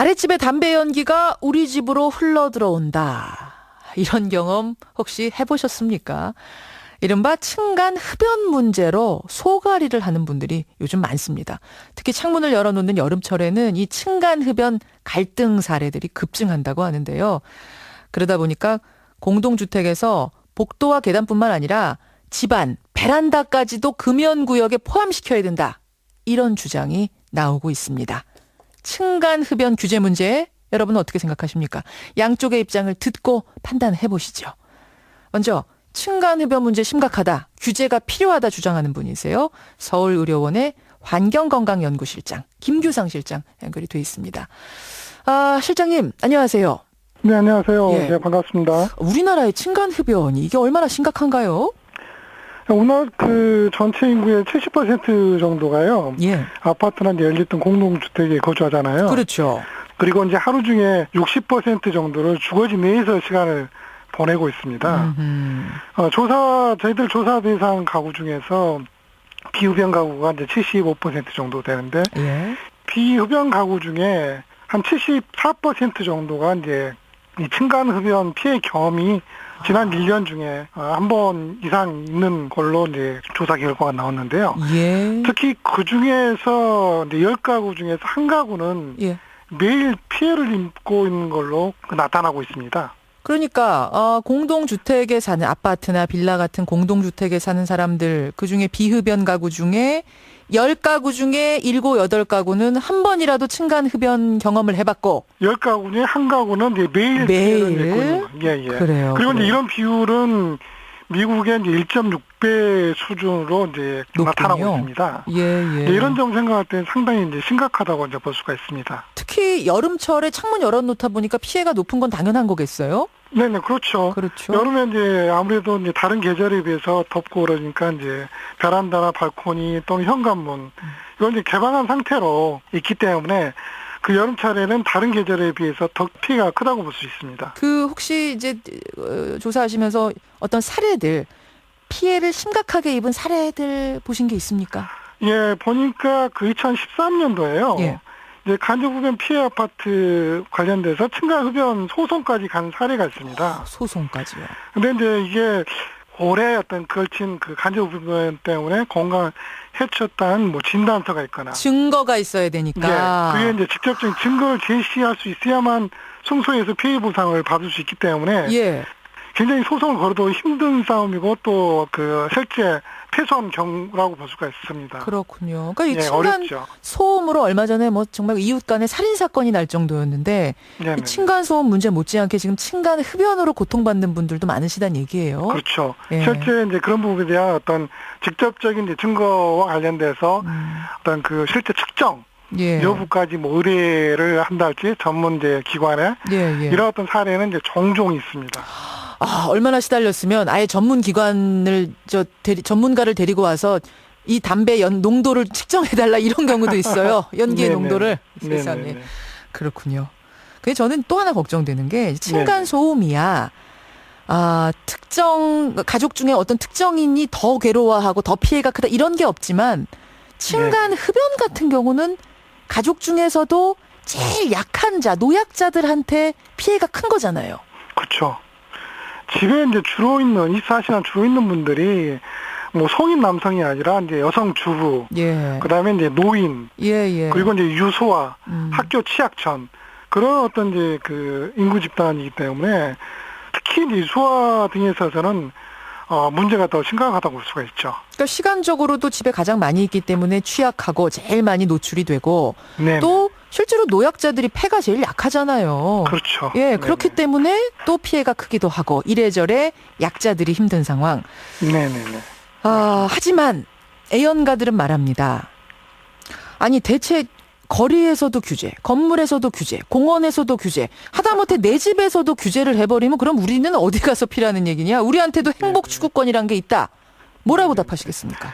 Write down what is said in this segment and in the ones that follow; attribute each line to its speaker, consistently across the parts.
Speaker 1: 아랫집의 담배 연기가 우리 집으로 흘러 들어온다. 이런 경험 혹시 해보셨습니까? 이른바 층간 흡연 문제로 소가리를 하는 분들이 요즘 많습니다. 특히 창문을 열어놓는 여름철에는 이 층간 흡연 갈등 사례들이 급증한다고 하는데요. 그러다 보니까 공동주택에서 복도와 계단뿐만 아니라 집안, 베란다까지도 금연 구역에 포함시켜야 된다. 이런 주장이 나오고 있습니다. 층간 흡연 규제 문제 여러분 어떻게 생각하십니까? 양쪽의 입장을 듣고 판단해 보시죠. 먼저 층간 흡연 문제 심각하다. 규제가 필요하다 주장하는 분이세요. 서울의료원의 환경건강연구실장 김규상 실장 연결이 돼 있습니다. 아, 실장님 안녕하세요.
Speaker 2: 네, 안녕하세요.
Speaker 1: 예.
Speaker 2: 네, 반갑습니다.
Speaker 1: 우리나라의 층간 흡연이 이게 얼마나 심각한가요?
Speaker 2: 오늘 그 전체 인구의 70% 정도가요.
Speaker 1: 예.
Speaker 2: 아파트나 이제 열렸던 공동주택에 거주하잖아요.
Speaker 1: 그렇죠.
Speaker 2: 그리고 이제 하루 중에 60% 정도를 주거지 내에서 시간을 보내고 있습니다.
Speaker 1: 음흠.
Speaker 2: 어, 조사, 저희들 조사 대상 가구 중에서 비흡연 가구가 이제 75% 정도 되는데,
Speaker 1: 예.
Speaker 2: 비흡연 가구 중에 한 74% 정도가 이제 이 층간 흡연 피해 경험이 지난 1년 중에 어, 한번 이상 있는 걸로 이제 조사 결과가 나왔는데요.
Speaker 1: 예.
Speaker 2: 특히 그 중에서 이제 10가구 중에서 한 가구는
Speaker 1: 예.
Speaker 2: 매일 피해를 입고 있는 걸로 나타나고 있습니다.
Speaker 1: 그러니까 어, 공동주택에 사는 아파트나 빌라 같은 공동주택에 사는 사람들 그중에 비흡연 가구 중에 10가구 중에 7, 8가구는 한 번이라도 층간 흡연 경험을 해봤고
Speaker 2: 10가구 중에 한 가구는 이제 매일,
Speaker 1: 매일?
Speaker 2: 예, 예.
Speaker 1: 그래요.
Speaker 2: 그리고 이제
Speaker 1: 그래요.
Speaker 2: 이런 비율은 미국의 이 제 1.6배 수준으로 이제
Speaker 1: 높군요.
Speaker 2: 나타나고 있습니다.
Speaker 1: 예, 예.
Speaker 2: 네, 이런 점 생각할 때 상당히 이제 심각하다고 이제 볼 수가 있습니다.
Speaker 1: 특히 여름철에 창문 열어놓다 보니까 피해가 높은 건 당연한 거겠어요?
Speaker 2: 네네, 그렇죠.
Speaker 1: 그렇죠.
Speaker 2: 여름에 이제 아무래도 이제 다른 계절에 비해서 덥고 그러니까 이제 베란다나 발코니 또는 현관문 이걸 이제 개방한 상태로 있기 때문에 그 여름철에는 다른 계절에 비해서 더 피해가 크다고 볼 수 있습니다.
Speaker 1: 그 혹시 이제 어, 조사하시면서 어떤 사례들 피해를 심각하게 입은 사례들 보신 게 있습니까?
Speaker 2: 예, 보니까 그 2013년도에요.
Speaker 1: 예.
Speaker 2: 이제 간접흡연 피해 아파트 관련돼서 층간 흡연 소송까지 간 사례가 있습니다.
Speaker 1: 소송까지요.
Speaker 2: 근데 이제 이게 오래 어떤 걸친 그 간접흡연 때문에 건강을 해쳤다는 뭐 진단서가 있거나
Speaker 1: 증거가 있어야 되니까.
Speaker 2: 예, 그게 이제 직접적인 증거를 제시할 수 있어야만 승소해서 피해 보상을 받을 수 있기 때문에
Speaker 1: 예.
Speaker 2: 굉장히 소송을 걸어도 힘든 싸움이고 또 그 실제 패소한 경우라고 볼 수가 있습니다.
Speaker 1: 그렇군요. 그러니까 이
Speaker 2: 예,
Speaker 1: 층간
Speaker 2: 어렵죠.
Speaker 1: 소음으로 얼마 전에 뭐 정말 이웃 간에 살인 사건이 날 정도였는데
Speaker 2: 네네.
Speaker 1: 이 층간 소음 문제 못지않게 지금 층간 흡연으로 고통받는 분들도 많으시다는 얘기예요.
Speaker 2: 그렇죠.
Speaker 1: 예.
Speaker 2: 실제 이제 그런 부분에 대한 어떤 직접적인 증거와 관련돼서
Speaker 1: 음,
Speaker 2: 어떤 그 실제 측정
Speaker 1: 예.
Speaker 2: 여부까지 뭐 의뢰를 한달지 전문 이제 기관에
Speaker 1: 예, 예.
Speaker 2: 이런 어떤 사례는 이제 종종 있습니다.
Speaker 1: 아, 얼마나 시달렸으면 아예 전문 기관을 저 대리, 전문가를 데리고 와서 이 담배 연 농도를 측정해 달라 이런 경우도 있어요. 연기의
Speaker 2: 네네.
Speaker 1: 농도를. 세상에. 그렇군요. 근데 저는 또 하나 걱정되는 게
Speaker 2: 네.
Speaker 1: 층간 소음이야. 아, 특정 가족 중에 어떤 특정인이 더 괴로워하고 더 피해가 크다 이런 게 없지만
Speaker 2: 네.
Speaker 1: 층간 흡연 같은 경우는 가족 중에서도 제일 약한 자, 노약자들한테 피해가 큰 거잖아요.
Speaker 2: 그렇죠. 집에 이제 주로 있는 이 사시나 주로 있는 분들이 뭐 성인 남성이 아니라 이제 여성 주부,
Speaker 1: 예.
Speaker 2: 그다음에 이제 노인,
Speaker 1: 예, 예.
Speaker 2: 그리고 이제 유소아,
Speaker 1: 음.
Speaker 2: 학교 취약촌 그런 어떤 이제 그 인구 집단이기 때문에 특히 이제 유소아 등에 있어서는 어 문제가 더 심각하다고 볼 수가 있죠.
Speaker 1: 그러니까 시간적으로도 집에 가장 많이 있기 때문에 취약하고 제일 많이 노출이 되고
Speaker 2: 네.
Speaker 1: 또 실제로 노약자들이 폐가 제일 약하잖아요.
Speaker 2: 그렇죠.
Speaker 1: 예, 그렇기
Speaker 2: 네네.
Speaker 1: 때문에 또 피해가 크기도 하고 이래저래 약자들이 힘든 상황.
Speaker 2: 네네네.
Speaker 1: 아, 하지만 애연가들은 말합니다. 아니 대체 거리에서도 규제, 건물에서도 규제, 공원에서도 규제, 하다못해 내 집에서도 규제를 해버리면 그럼 우리는 어디 가서 피라는 얘기냐? 우리한테도 행복 추구권이란 게 있다. 뭐라고 답하시겠습니까?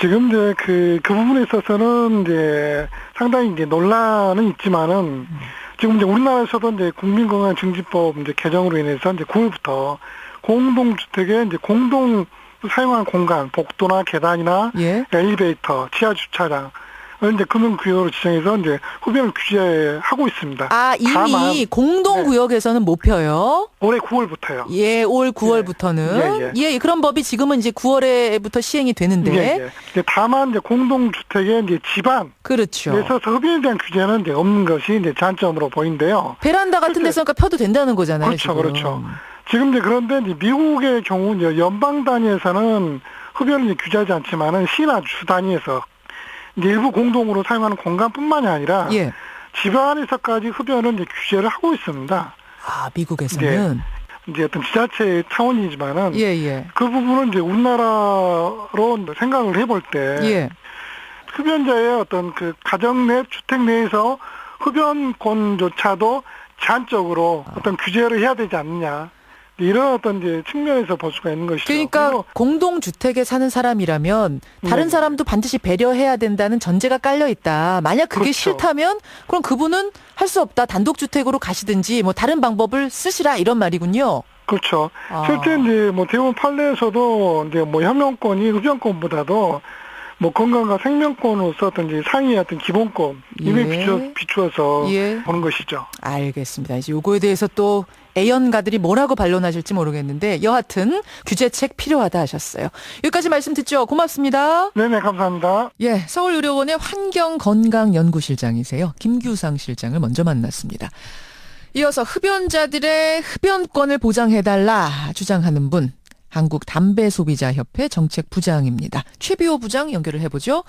Speaker 2: 지금 이제 그, 그 부분에 있어서는 이제 상당히 이제 논란은 있지만은 지금 이제 우리나라에서도 이제 국민건강증진법 이제 개정으로 인해서 이제 9월부터 공동주택에 이제 공동 사용한 공간, 복도나 계단이나
Speaker 1: 예.
Speaker 2: 엘리베이터, 지하 주차장, 이제 금융구역으로 지정해서 이제 흡연을 규제하고 있습니다.
Speaker 1: 아, 이미
Speaker 2: 다만
Speaker 1: 공동구역에서는 못 펴요.
Speaker 2: 올해 9월부터요.
Speaker 1: 예, 올 9월부터는.
Speaker 2: 예,
Speaker 1: 예, 그런 법이 지금은 이제 9월에부터 시행이 되는데.
Speaker 2: 예, 예. 이제 다만 이제 공동주택의 이제 집안에
Speaker 1: 그렇죠.
Speaker 2: 있어서 흡연에 대한 규제는 이제 없는 것이 이제 장점으로 보이는데요.
Speaker 1: 베란다 같은 데서 그러니까 펴도 된다는 거잖아요.
Speaker 2: 그렇죠,
Speaker 1: 지금.
Speaker 2: 그렇죠. 지금 이제 그런데 이제 미국의 경우 이제 연방 단위에서는 흡연을 이제 규제하지 않지만은 시나 주 단위에서 일부 공동으로 사용하는 공간뿐만이 아니라
Speaker 1: 예.
Speaker 2: 집 안에서까지 흡연을 이제 규제를 하고 있습니다.
Speaker 1: 아, 미국에서는.
Speaker 2: 이제 어떤 지자체 차원이지만은
Speaker 1: 예, 예.
Speaker 2: 그 부분은 이제 우리나라로 생각을 해볼 때
Speaker 1: 예.
Speaker 2: 흡연자의 어떤 그 가정 내 주택 내에서 흡연권조차도 제한적으로
Speaker 1: 아.
Speaker 2: 어떤 규제를 해야 되지 않느냐 이런 어떤 이제 측면에서 볼 수가 있는 것이죠.
Speaker 1: 그러니까
Speaker 2: 그리고
Speaker 1: 공동 주택에 사는 사람이라면 다른
Speaker 2: 네.
Speaker 1: 사람도 반드시 배려해야 된다는 전제가 깔려 있다. 만약 그게
Speaker 2: 그렇죠.
Speaker 1: 싫다면 그럼 그분은 할 수 없다. 단독 주택으로 가시든지 뭐 다른 방법을 쓰시라 이런 말이군요.
Speaker 2: 그렇죠.
Speaker 1: 아.
Speaker 2: 실제 이제 뭐 대부분 판례에서도 이제 뭐 혐의권이 흡연권보다도 뭐 건강과 생명권으로서 어떤 이제 상위의 어떤 기본권 이에
Speaker 1: 예.
Speaker 2: 비추어, 비추어서
Speaker 1: 예.
Speaker 2: 보는 것이죠.
Speaker 1: 알겠습니다. 이제 요거에 대해서 또 애연가들이 뭐라고 반론하실지 모르겠는데 여하튼 규제책 필요하다 하셨어요. 여기까지 말씀 듣죠. 고맙습니다.
Speaker 2: 네네 감사합니다.
Speaker 1: 예, 서울의료원의 환경건강연구실장이세요. 김규상 실장을 먼저 만났습니다. 이어서 흡연자들의 흡연권을 보장해달라 주장하는 분, 한국 담배 소비자 협회 정책 부장입니다. 최비호 부장 연결을 해보죠.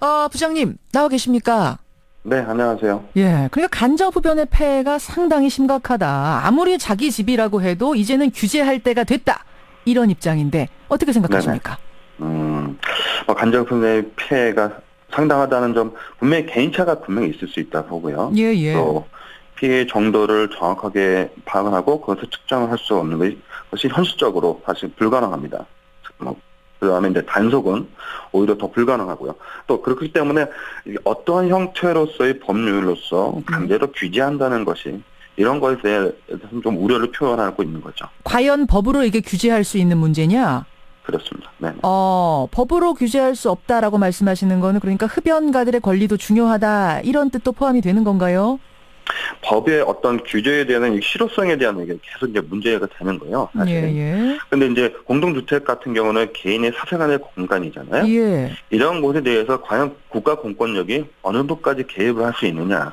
Speaker 1: 어, 부장님 나와 계십니까?
Speaker 3: 네, 안녕하세요.
Speaker 1: 예, 그러니까 간접 흡연의 폐해가 상당히 심각하다. 아무리 자기 집이라고 해도 이제는 규제할 때가 됐다. 이런 입장인데 어떻게 생각하십니까?
Speaker 3: 음, 뭐 간접흡연의 피해가 상당하다는 점 분명히 개인차가 분명히 있을 수 있다 보고요.
Speaker 1: 예, 예.
Speaker 3: 또 피해 정도를 정확하게 파악을 하고 그것을 측정을 할수 없는 것이, 것이 현실적으로 사실 불가능합니다. 뭐, 그다음에 이제 단속은 오히려 더 불가능하고요. 또 그렇기 때문에 이 어떠한 형태로서의 법률로서 강제로 규제한다는 것이 이런 것에 대해서는 좀 우려를 표현하고 있는 거죠.
Speaker 1: 과연 법으로 이게 규제할 수 있는 문제냐?
Speaker 3: 그렇습니다. 네.
Speaker 1: 어, 법으로 규제할 수 없다라고 말씀하시는 거는 그러니까 흡연가들의 권리도 중요하다. 이런 뜻도 포함이 되는 건가요?
Speaker 3: 법의 어떤 규제에 대한 이 실효성에 대한 이게 계속 이제 문제가 되는 거예요. 사실.
Speaker 1: 예, 예.
Speaker 3: 근데 이제 공동주택 같은 경우는 개인의 사생활의 공간이잖아요.
Speaker 1: 예.
Speaker 3: 이런 곳에 대해서 과연 국가 공권력이 어느 정도까지 개입을 할 수 있느냐.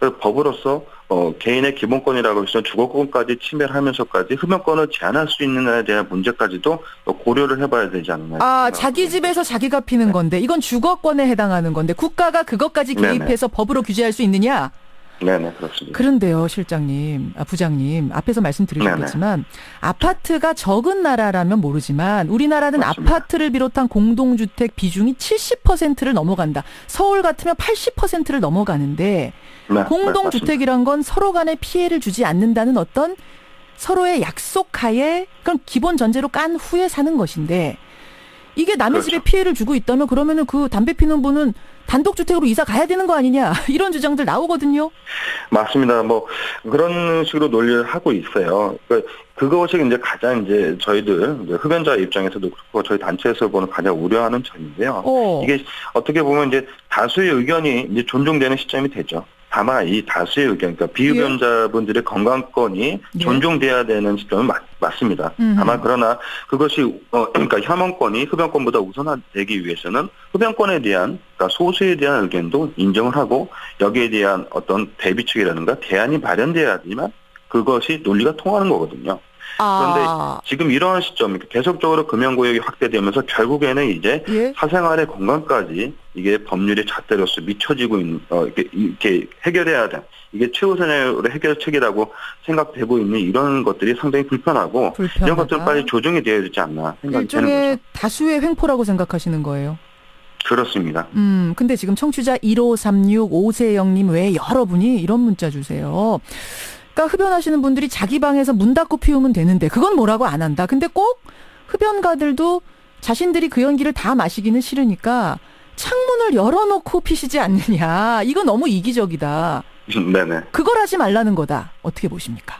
Speaker 3: 그 법으로서 어, 개인의 기본권이라고 해서 주거권까지 침해를 하면서까지 흡연권을 제한할 수 있느냐에 대한 문제까지도 또 고려를 해봐야 되지 않나.
Speaker 1: 아, 자기 집에서 자기가 피는 건데 이건 주거권에 해당하는 건데 국가가 그것까지
Speaker 3: 네네.
Speaker 1: 개입해서 법으로 규제할 수 있느냐?
Speaker 3: 네네 그렇습니다.
Speaker 1: 그런데요, 실장님, 아, 부장님, 앞에서 말씀드리셨겠지만, 아파트가 적은 나라라면 모르지만, 우리나라는
Speaker 3: 맞습니다.
Speaker 1: 아파트를 비롯한 공동주택 비중이 70%를 넘어간다. 서울 같으면 80%를 넘어가는데,
Speaker 3: 네, 네,
Speaker 1: 공동주택이란 건 서로 간에 피해를 주지 않는다는 어떤 서로의 약속하에, 그럼 기본 전제로 깐 후에 사는 것인데, 이게 남의
Speaker 3: 그렇죠.
Speaker 1: 집에 피해를 주고 있다면 그러면은 그 담배 피는 분은 단독주택으로 이사 가야 되는 거 아니냐 이런 주장들 나오거든요.
Speaker 3: 맞습니다. 뭐 그런 식으로 논의를 하고 있어요. 그러니까 그것이 이제 가장 이제 저희들 이제 흡연자 입장에서도 그렇고 저희 단체에서 보는 가장 우려하는 점인데요.
Speaker 1: 어.
Speaker 3: 이게 어떻게 보면 이제 다수의 의견이 이제 존중되는 시점이 되죠. 다만 이 다수의 의견, 그러니까 비흡연자분들의 건강권이
Speaker 1: 예.
Speaker 3: 존중돼야 되는 시점은 맞, 맞습니다.
Speaker 1: 음흠.
Speaker 3: 다만 그러나 그것이 어 그러니까 혐언권이 흡연권보다 우선되기 위해서는 흡연권에 대한 그러니까 소수에 대한 의견도 인정을 하고 여기에 대한 어떤 대비책이라든가 대안이 마련돼야 되지만 그것이 논리가 통하는 거거든요.
Speaker 1: 아,
Speaker 3: 지금 이러한 시점, 계속적으로 금연구역이 확대되면서 결국에는 이제
Speaker 1: 예.
Speaker 3: 사생활의 건강까지 이게 법률의 잣대로서 미쳐지고 있는, 어, 이렇게, 이렇게 해결해야 돼. 이게 최우선의 해결책이라고 생각되고 있는 이런 것들이 상당히 불편하고
Speaker 1: 불편하다.
Speaker 3: 이런 것들은 빨리 조정이 되어야 되지 않나 생각이 되는
Speaker 1: 일종의
Speaker 3: 거죠.
Speaker 1: 다수의 횡포라고 생각하시는 거예요.
Speaker 3: 그렇습니다.
Speaker 1: 음, 근데 지금 청취자 1536 오세영님 외에 여러분이 이런 문자 주세요. 그러니까 흡연하시는 분들이 자기 방에서 문 닫고 피우면 되는데 그건 뭐라고 안 한다. 근데 꼭 흡연가들도 자신들이 그 연기를 다 마시기는 싫으니까 창문을 열어놓고 피시지 않느냐. 이거 너무 이기적이다.
Speaker 3: 네네.
Speaker 1: 그걸 하지 말라는 거다. 어떻게 보십니까?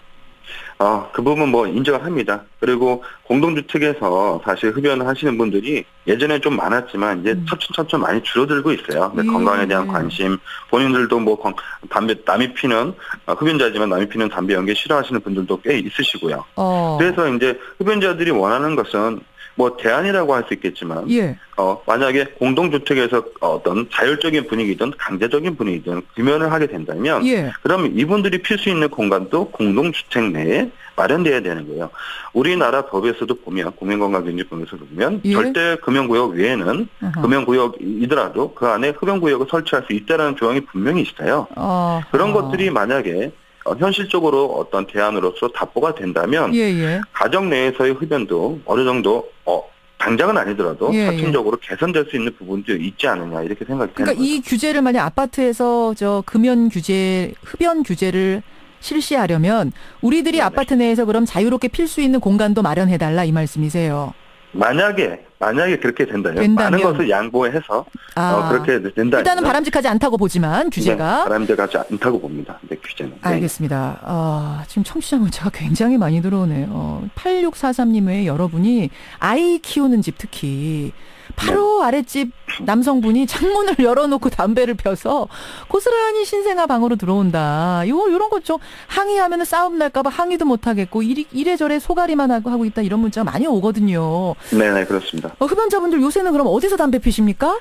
Speaker 3: 어, 그 부분 뭐 인정을 합니다. 그리고 공동주택에서 사실 흡연을 하시는 분들이 예전에 좀 많았지만 이제
Speaker 1: 음.
Speaker 3: 차츰차츰 많이 줄어들고 있어요.
Speaker 1: 예.
Speaker 3: 건강에 대한 관심, 본인들도 뭐 건- 담배 남이 피는 어, 흡연자지만 남이 피는 담배 연기 싫어하시는 분들도 꽤 있으시고요.
Speaker 1: 어.
Speaker 3: 그래서 이제 흡연자들이 원하는 것은 뭐 대안이라고 할 수 있겠지만
Speaker 1: 예.
Speaker 3: 어, 만약에 공동주택에서 어떤 자율적인 분위기든 강제적인 분위기든 금연을 하게 된다면
Speaker 1: 예.
Speaker 3: 그럼 이분들이 필 수 있는 공간도 공동주택 내에 마련돼야 되는 거예요. 우리나라 법에서도 보면 국민건강기준법에서 보면
Speaker 1: 예.
Speaker 3: 절대 금연구역 외에는
Speaker 1: 어허.
Speaker 3: 금연구역이더라도 그 안에 흡연구역을 설치할 수 있다라는 조항이 분명히 있어요.
Speaker 1: 어.
Speaker 3: 그런
Speaker 1: 어.
Speaker 3: 것들이 만약에 어, 현실적으로 어떤 대안으로서 답보가 된다면
Speaker 1: 예, 예.
Speaker 3: 가정 내에서의 흡연도 어느 정도 어, 당장은 아니더라도
Speaker 1: 예,
Speaker 3: 차츰적으로 개선될 수 있는 부분도 있지 않느냐 이렇게 생각이
Speaker 1: 그러니까
Speaker 3: 되는
Speaker 1: 이 규제를 만약 아파트에서 저 금연 규제, 흡연 규제를 실시하려면 우리들이
Speaker 3: 네네.
Speaker 1: 아파트 내에서 그럼 자유롭게 필 수 있는 공간도 마련해 달라 이 말씀이세요.
Speaker 3: 만약에 만약에 그렇게 된다면,
Speaker 1: 된다면.
Speaker 3: 많은 것을 양보해서
Speaker 1: 아.
Speaker 3: 어, 그렇게 된다.
Speaker 1: 일단은 바람직하지 않다고 보지만 규제가
Speaker 3: 바람직하지 않다고 봅니다. 네, 규제는. 네.
Speaker 1: 알겠습니다. 아, 지금 청취자 문자가 굉장히 많이 들어오네요. 어, 8643님 외에 여러분이 아이 키우는 집 특히 바로
Speaker 3: 네.
Speaker 1: 아랫집 남성분이 창문을 열어놓고 담배를 펴서 고스란히 신생아 방으로 들어온다. 요, 요런 것 좀 항의하면 싸움 날까봐 항의도 못 하겠고 이리, 이래저래 소가리만 하고, 하고 있다 이런 문자가 많이 오거든요.
Speaker 3: 네, 네, 그렇습니다.
Speaker 1: 어, 흡연자분들 요새는 그럼 어디서 담배 피십니까?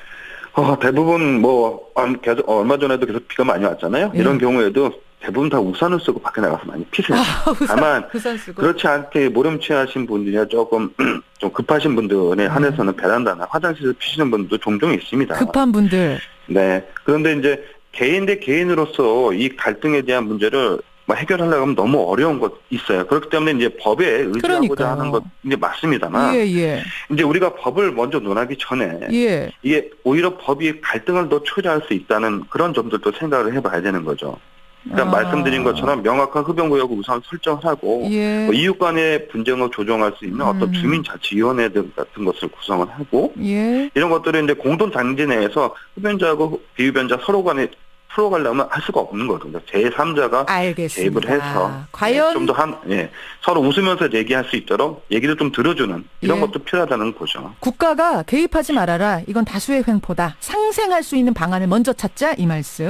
Speaker 3: 어, 대부분 뭐 안- 계속 어, 얼마 전에도 계속 비가 많이 왔잖아요.
Speaker 1: 예.
Speaker 3: 이런 경우에도 대부분 다 우산을 쓰고 밖에 나가서 많이 피세요. 다만
Speaker 1: 우산 쓰고.
Speaker 3: 그렇지 않게 모렴치하신 분들이나 조금 좀 급하신 분들에 한해서는 베란다나 화장실에서 피시는 분들도 종종 있습니다.
Speaker 1: 급한 분들.
Speaker 3: 네. 그런데 이제 개인 대 개인으로서 이 갈등에 대한 문제를 뭐 해결하려고 하면 너무 어려운 것 있어요. 그렇기 때문에 이제 법에 의지하고자
Speaker 1: 그러니까요.
Speaker 3: 하는 것 이제 맞습니다만
Speaker 1: 예, 예.
Speaker 3: 이제 우리가 법을 먼저 논하기 전에
Speaker 1: 예.
Speaker 3: 이게 오히려 법이 갈등을 더 초래할 수 있다는 그런 점들도 생각을 해봐야 되는 거죠. 그러니까
Speaker 1: 아.
Speaker 3: 말씀드린 것처럼 명확한 흡연 구역을 우선 설정을 하고
Speaker 1: 예.
Speaker 3: 뭐 이웃 간의 분쟁을 조정할 수 있는 어떤
Speaker 1: 음.
Speaker 3: 주민자치위원회들 같은 것을 구성을 하고
Speaker 1: 예.
Speaker 3: 이런 것들을 이제 공동 단지 내에서 흡연자하고 비흡연자 서로 간에 풀어가려면 할 수가 없는 거거든요. 제3자가
Speaker 1: 알겠습니다.
Speaker 3: 개입을 해서
Speaker 1: 과연
Speaker 3: 좀 더 한, 예, 서로 웃으면서 얘기할 수 있도록 얘기를 좀 들어주는 이런
Speaker 1: 예.
Speaker 3: 것도 필요하다는 거죠.
Speaker 1: 국가가 개입하지 말아라. 이건 다수의 횡포다. 상생할 수 있는 방안을 먼저 찾자. 이 말씀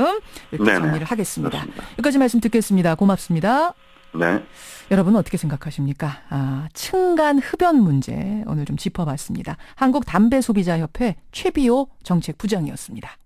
Speaker 1: 이렇게
Speaker 3: 네네.
Speaker 1: 정리를 하겠습니다.
Speaker 3: 그렇습니다.
Speaker 1: 여기까지 말씀 듣겠습니다. 고맙습니다.
Speaker 3: 네.
Speaker 1: 여러분 어떻게 생각하십니까? 아, 층간 흡연 문제 오늘 좀 짚어봤습니다. 한국 담배 소비자 협회 최비호 정책 부장이었습니다.